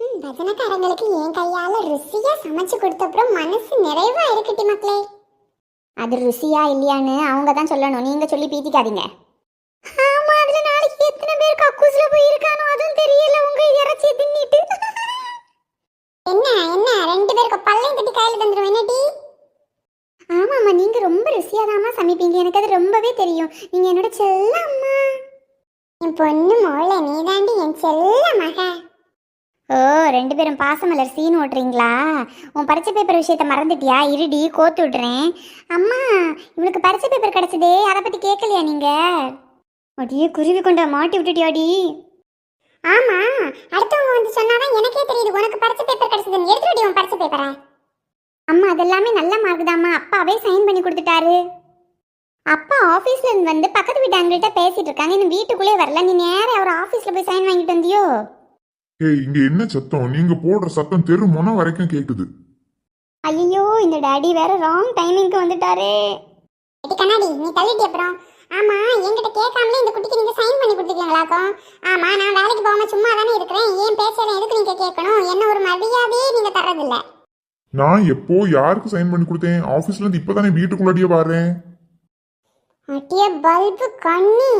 பஜனைக்காரங்களுக்கு என் கையால ருசியா சமைச்சு கொடுத்தப்புறம் மனசு நிறைவா இருக்கட்டி மக்களே. அது ருசியா இல்லையான்னு அவங்க தான் சொல்லணும். நீங்க சொல்லி பீத்திக்காதீங்க. ஆமா அதுல நாளைக்கு எத்தனை பேர் கக்கூஸ்ல போய் இருக்கானோ அதுவும் தெரியல. உங்க இறைச்சி தின்னிட்டு. என்ன என்ன? ரெண்டு பேருக்கு பல்லையும் தட்டி கையில தந்துடும் என்னடி ஆமாம்மா நீங்க ரொம்ப ருசியாதாம்மா சமைப்பீங்க. எனக்கு அது ரொம்பவே தெரியும். நீங்க என்னோட செல்ல அம்மா என் பொண்ணு மோள நீதாண்டி என் செல்ல மகன் ஓ ரெண்டு பேரும் பாசமலர் சீன் ஓட்டுறீங்களா? உன் பரிச்சை பேப்பர் விஷயத்த மறந்துட்டியா? இருடி கோத்து விட்றேன் அம்மா இவனுக்கு பரிச்சை பேப்பர் கிடச்சதே அதை பற்றி கேட்கலையா நீங்கள் அடியே குருவி கொண்டா மாட்டி விட்டுட்டியாடி. ஆமாம் அடுத்தவங்க வந்து சொன்னாதான் எனக்கே தெரியுது உனக்கு பரிச்சை பேப்பர் கிடச்சதுன்னு. எடுத்துடி உன் பரிச்சை பேப்பரை அம்மா அதெல்லாமே நல்ல மார்க் தாம்மா. அப்பாவே சைன் பண்ணி கொடுத்துட்டாரு. அப்பா ஆஃபீஸ்லேருந்து வந்து பக்கத்து வீட்டு அங்கள்கிட்ட பேசிகிட்டு இருக்காங்க. இன்னும் வீட்டுக்குள்ளே வரல. நீ நேராக அவர் ஆஃபீஸில் போய் சைன் வாங்கிட்டு வந்தியோ? ஏய் இங்க என்ன சத்தம்? நீங்க போடுற சத்தம் தெரு முனை வரைக்கும் கேக்குது. ஐயோ இந்த டாடி வேற ராங் டைமிங்க்கு வந்துட்டாரே. எடி கண்ணாடி நீ தள்ளிட்டி அப்புறம். ஆமா என்கிட்ட கேட்காமலே இந்த குட்டிக்கு நீங்க சைன் பண்ணி கொடுத்துருக்கீங்களாக்கும் ஆமா நான் வேலைக்கு போகாம சும்மா தானே இருக்கிறேன். ஏன் பேசுறேன் எதுக்கு நீங்க கேட்கணும்? என்ன ஒரு மரியாதையே நீங்க தர்றதில்ல. நான் எப்போ யாருக்கு சைன் பண்ணி கொடுத்தேன்? ஆபீஸ்ல இருந்து இப்பதானே வீட்டுக்குள்ளாடியே பாடுறேன் அட்டிய பல்பு கண்ணி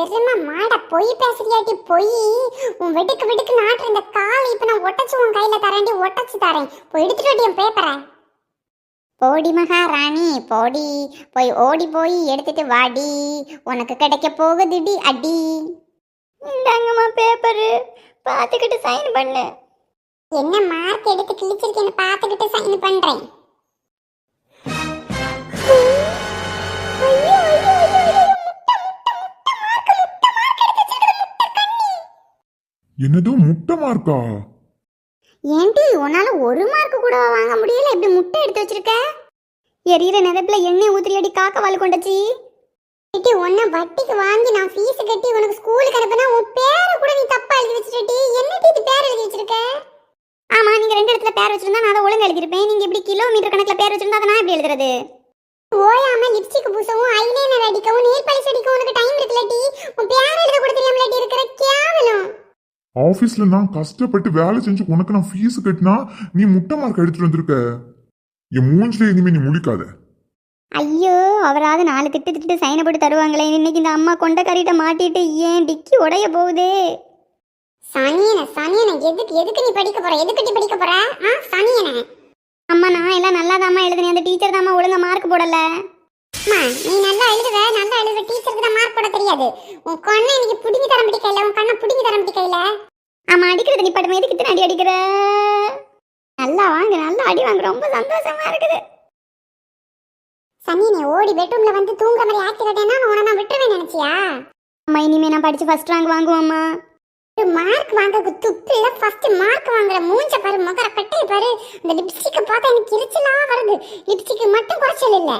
எரும மாட பொய் பேசுறியாட்டி பொய். உன் வெடுக்கு வெடுக்கு நாட்டுற இந்த கால் இப்ப நான் ஒட்டச்சு உன் கையில தரேன்டி ஒட்டச்சு தரேன். போய் எடுத்துட்டு என் பேப்பரை போடி மகாராணி போடி. போய் ஓடி போய் எடுத்துட்டு வாடி. உனக்கு கிடைக்க போகுதுடி அடி. இந்தாங்கம்மா பேப்பரு பார்த்துக்கிட்டு சைன் பண்ணு. என்ன மார்க் எடுத்து கிழிச்சிருக்கேன்னு பார்த்துக்கிட்டு சைன் ஐயோ, ஐயோ, என்னதோ முட்டை மார்க்கா? ஏன்டி உன்னால ஒரு மார்க் கூட வாங்க முடியல. இப்படி முட்டை எடுத்து வச்சிருக்க? எரியிற நெருப்புல எண்ணெய் ஊத்திரியடி காக்க வாழ கொண்டச்சி? ஏட்டி, உன்னை வட்டிக்கு வாங்கி நான் ஃபீஸ் கட்டி உனக்கு ஸ்கூலுக்கு அனுப்புனா உன் பேரை கூட நீ தப்பா எழுதி வச்சிருட்டி என்னடி இது பேர் எழுதி வச்சிருக்க? ஆமா நீங்க ரெண்டு இடத்துல பேர் வச்சிருந்தா நான் அதை ஒழுங்கா எழுதிருப்பேன் நீங்க இப்படி கிலோமீட்டர் கணக்குல பேர் வச்சிருந்தா அதை நான் எப்படி எழுதுறது? ஓயாம லிப்ஸ்டிக் பூசவும் ஐலைனர் அடிக்கவும் நீர் பாலிஷ் அடிக்கவும் உனக்கு டைம் இருக்குல்லடி. உன் பேர் எழுத கூட ஆபீஸ்ல நான் கஷ்டப்பட்டு வேலை செஞ்சு உனக்கு நான் ஃபீஸ் கட்டினா நீ முட்டை மார்க் எடுத்துட்டு வந்திருக்க. என் மூஞ்சில இனிமே நீ முழிக்காத. ஐயோ அவராவது நாலு திட்டு திட்டு சைனை போட்டு தருவாங்களே. இன்னைக்கு இந்த அம்மா கொண்ட கறிட்ட மாட்டிட்டு ஏன் டிக்கி உடைய போகுதே? சனியன சனியன எதுக்கு எதுக்கு நீ படிக்க போற? எதுக்கு நீ படிக்க போற? ஆ சனியன. அம்மா நான் எல்லாம் நல்லா தாம்மா எழுதுனேன். அந்த டீச்சர் தாம்மா ஒழுங்கா மார்க் போடல. அம்மா நீ நல்லா எழுதுவ நல்லா எழுதுவ. டீச்சருக்கு தெரியாது. உன் கண்ணை இன்னைக்கு புடுங்கி தர முடியல உன் கண்ணை புடுங்கி தர முடியல. ஆமா அடிக்கிறது நீ படமே எதுக்கு இத்தனை அடி அடிக்கிற? நல்லா வாங்க நல்லா அடி வாங்க. ரொம்ப சந்தோஷமா இருக்குது. சனியனே ஓடி பெட்ரூம்ல வந்து தூங்குற மாதிரி ஆக்டிவேட்டேன்னா உன உன்னை நான் விட்டுருவேன் நினைச்சியா? அம்மா இனிமே நான் படிச்சு ஃபர்ஸ்ட் ரேங்க் வாங்குவாம்மா. மார்க் வாங்கறதுக்கு துப்பு ஃபர்ஸ்ட் மார்க் வாங்குற மூஞ்ச பாரு முகர கட்டை பாரு. இந்த லிப்ஸ்டிக்கை பார்த்தா எனக்கு எரிச்சலா வருது. லிப்ஸ்டிக் மட்டும் குறைச்சல் இல்ல.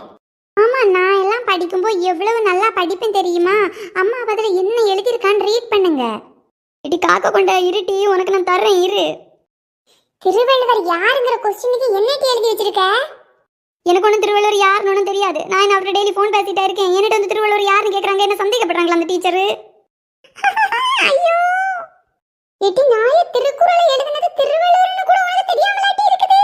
ஆமா நான் படிக்கும்போது எவ்வளவு நல்லா படிப்பேன் தெரியுமா? அம்மா பதில் என்ன எழுதியிருக்கான்னு ரீட் பண்ணுங்க. இடி காக்க கொண்ட இருட்டி உனக்கு நான் தர்றேன் இரு. திருவள்ளுவர் யாருங்கிற கொஸ்டினுக்கு என்னட்டி எழுதி வச்சிருக்க? எனக்கு ஒன்றும் திருவள்ளுவர் யாருன்னு ஒன்றும் தெரியாது. நான் என்ன அவர்கிட்ட டெய்லி ஃபோன் பேசிட்டே இருக்கேன். என்னட்டு வந்து திருவள்ளுவர் யாருன்னு கேட்குறாங்க என்ன சந்தேகப்படுறாங்களா அந்த டீச்சரு ஐயோ! எட்டி நாய திருக்குறளை எழுதுனது திருவள்ளுவர் கூட உனக்கு தெரியாமலாட்டி இருக்குது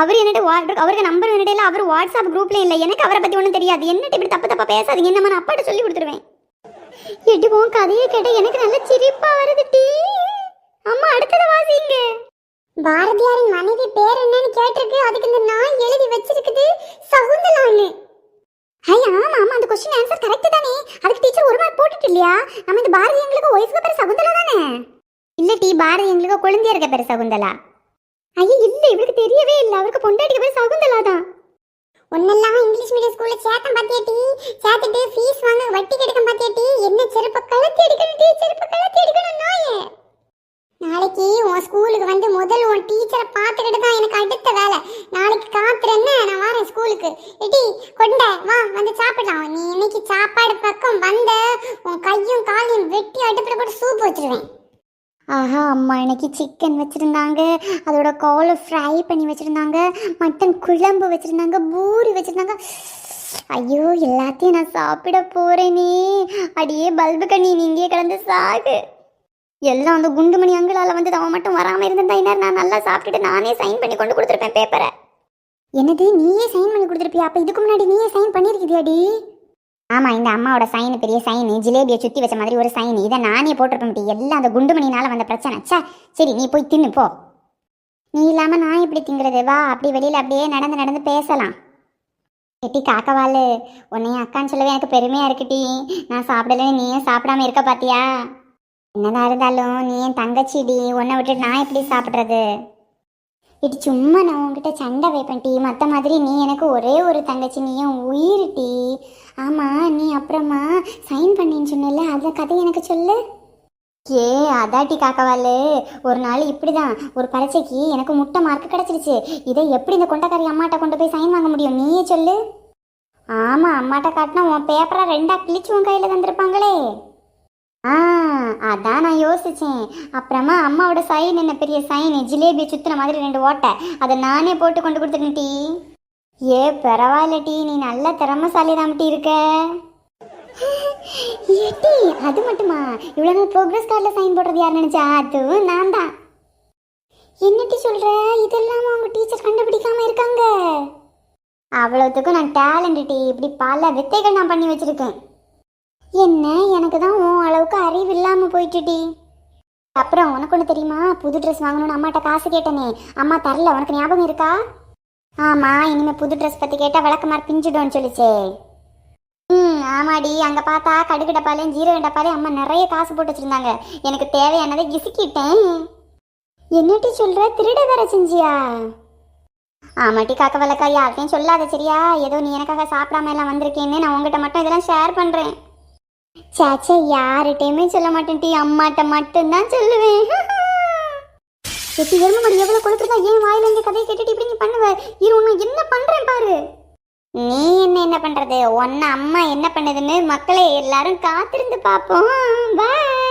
அவர் என்னட்டு அவருக்கு நம்பர் என்னட்ட அவர் வாட்ஸ்அப் குரூப்ல இல்லை. எனக்கு அவரை பத்தி ஒன்றும் தெரியாது. என்னட்டு இப்படி தப்பு தப்பா பேசாதீங்க. என்ன நான் அப்பாட்ட சொல்லி கொடுத்துருவேன். எட்டி உன் கதையை கேட்ட எனக்கு நல்ல சிரிப்பா வருது டீ. அம்மா அடுத்தது வாசிங்க. பாரதியாரின் மனைவி பேர் என்னன்னு கேட்டிருக்கு. அதுக்கு இந்த நாய் எழுதி வச்சிருக்குது. சகுந்தலான்னு. ஐயா ஆமா ஆமா அந்த கொஸ்டின் ஆன்சர் கரெக்ட் தானே. அதுக்கு டீச்சர் ஒரு மார்க் போட்டுட்டு இல்லையா? நம்ம இந்த பாரதி எங்களுக்கு ஒய்ஃப்க்கு பேர் சகுந்தலா தானே? இல்ல டீ பாரதி எங்களுக்கு குழந்தையா இருக்க பேர் சகுந்தலா. ஐயா இல்ல இவருக்கு தெரியவே இல்ல. அவருக்கு பொண்டாட்டிக்கு பேர் சகுந்தலா தான். ஒன்னெல்லாம் இங்கிலீஷ் மீடியம் ஸ்கூல்ல சேத்தம் பாத்தியாட்டி சேர்த்துட்டு ஃபீஸ் வாங்க வட்டி கெடுக்க பாத்தியாட்டி என்ன செருப்பு கழுத்தி அடிக்கணும் டீ? செருப்பு கழுத்தி அடிக்கணும் நோயே. நாளைக்கு உன் ஸ்கூலுக்கு வந்து முதல் உன் டீச்சரை பார்த்துக்கிட்டு தான் எனக்கு அடுத்த வேலை. நாளைக்கு காத்துறேன்னு நான் வரேன் ஸ்கூலுக்கு எடி கொண்ட வா வந்து சாப்பிடலாம். நீ இன்னைக்கு சாப்பாடு பக்கம் வந்த உன் கையும் காலையும் வெட்டி அடுப்பில் போட்டு சூப் வச்சிருவேன். ஆஹா அம்மா இன்னைக்கு சிக்கன் வச்சுருந்தாங்க. அதோட கோலை ஃப்ரை பண்ணி வச்சுருந்தாங்க. மட்டன் குழம்பு வச்சுருந்தாங்க. பூரி வச்சுருந்தாங்க. ஐயோ எல்லாத்தையும் நான் சாப்பிட போகிறேனே அடியே பல்பு கண்ணி நீங்கே கிடந்து சாகு. எல்லாம் அந்த குண்டுமணி அங்கிளால் வந்து அவன் மட்டும் வராமல் இருந்திருந்தா இந்நேரம் நான் நல்லா சாப்பிட்டுட்டு நானே சைன் பண்ணி கொண்டு கொடுத்துருப்பேன் பேப்பரை என்னது நீயே சைன் பண்ணி கொடுத்துருப்பியா? அப்போ இதுக்கு முன்னாடி நீயே சைன் பண்ணியிருக்கிறியாடி ஆமாம் இந்த அம்மாவோட சைன் பெரிய சைன் ஜிலேபியை சுற்றி வச்ச மாதிரி ஒரு சைன் இதை நானே போட்டிருப்பேன் டி. எல்லாம் அந்த குண்டுமணினால வந்த பிரச்சனை. ச்சே சரி நீ போய் தின்னு போ. நீ இல்லாமல் நான் இப்படி திங்கிறது? வா அப்படி வெளியில அப்படியே நடந்து நடந்து பேசலாம். எட்டி காக்கவாள் உன்னைய அக்கான்னு சொல்லவே எனக்கு பெருமையாக இருக்குட்டி நான் சாப்பிடலன்னு நீயும் சாப்பிடாம இருக்க பார்த்தியா என்னதான் இருந்தாலும் நீ என் தங்கச்சிடி உன்னை விட்டுட்டு நான் எப்படி சாப்பிட்றது? இது சும்மா நான் உன்கிட்ட சண்டை வைப்பேன் டி. மற்ற மாதிரி நீ எனக்கு ஒரே ஒரு தங்கச்சி நீ என் உயிர் டீ. ஆமாம் நீ அப்புறமா சைன் பண்ணின்னு சொன்னல அந்த கதை எனக்கு சொல்லு. ஏ அதாட்டி காக்கவாலு ஒரு நாள் இப்படிதான். ஒரு பரீட்சைக்கு எனக்கு முட்டை மார்க் கிடைச்சிருச்சு. இதை எப்படி இந்த கொண்டக்காரி அம்மாட்ட கொண்டு போய் சைன் வாங்க முடியும்? நீயே சொல்லு. ஆமாம் அம்மாட்ட காட்டினா உன் பேப்பரை ரெண்டா கிழிச்சு உன் கையில் தந்திருப்பாங்களே. ஆ அதான் நான் யோசிச்சேன். அப்புறமா அம்மாவோட சைன் என்ன பெரிய சைன் ஜிலேபி சுத்துன மாதிரி ரெண்டு ஓட்டை. அதை நானே போட்டு கொண்டு கொடுத்துட்டேன் டீ ஏ பரவாயில்ல டீ நீ நல்ல திறமசாலி தான் டீ இருக்க. ஏட்டி அது மட்டுமா? இவ்வளோ நாள் ப்ரோக்ரஸ் கார்டில் சைன் போடுறது யார் நினச்சா? அதுவும் நான் தான். என்னட்டி சொல்கிற இதெல்லாம் அவங்க டீச்சர் கண்டுபிடிக்காம இருக்காங்க. அவ்வளோத்துக்கும் நான் டேலண்ட் டீ. இப்படி பல வித்தைகள் நான் பண்ணி வச்சுருக்கேன். என்ன எனக்கு தான் உன் அளவுக்கு அறிவு இல்லாமல் போயிட்டுடி. அப்புறம் உனக்கு ஒன்று தெரியுமா? புது ட்ரெஸ் வாங்கணும்னு அம்மாட்ட காசு கேட்டனே. அம்மா தரல உனக்கு ஞாபகம் இருக்கா? ஆமாம் இனிமேல் புது ட்ரெஸ் பற்றி கேட்டால் விளக்கமார் பிஞ்சிடும்னு சொல்லிச்சே. ம் ஆமாடி. அங்கே பார்த்தா கடுகு டப்பாலையும் ஜீரக டப்பாலையும் அம்மா நிறைய காசு போட்டு வச்சுருந்தாங்க. எனக்கு தேவையானதை கிசுக்கிட்டேன். என்னட்டி சொல்கிற திருட வேற செஞ்சியா? ஆமாட்டி காக்க வழக்கா யார்கிட்டையும் சொல்லாத சரியா? ஏதோ நீ எனக்காக சாப்பிடாம எல்லாம் வந்திருக்கேன்னு நான் உங்ககிட்ட மட்டும் இதெல்லாம் ஷேர் பண்ணுறேன் சாச்சா யார்கிட்டயுமே சொல்ல மாட்டேன் டி அம்மாட்ட மட்டும்தான் சொல்லுவேன். எட்டி எருமமடி எவ்வளவு கொழுத்துருக்கா ஏன் வாயில இருந்து கதையை கேட்டுட்டு இப்படி நீ பண்ணுவ? இரு உன்னை என்ன பண்றேன் பாரு. நீ என்ன என்ன பண்றது? உன்ன அம்மா என்ன பண்ணுதுன்னு மக்களே எல்லாரும் காத்திருந்து பார்ப்போம். பாய்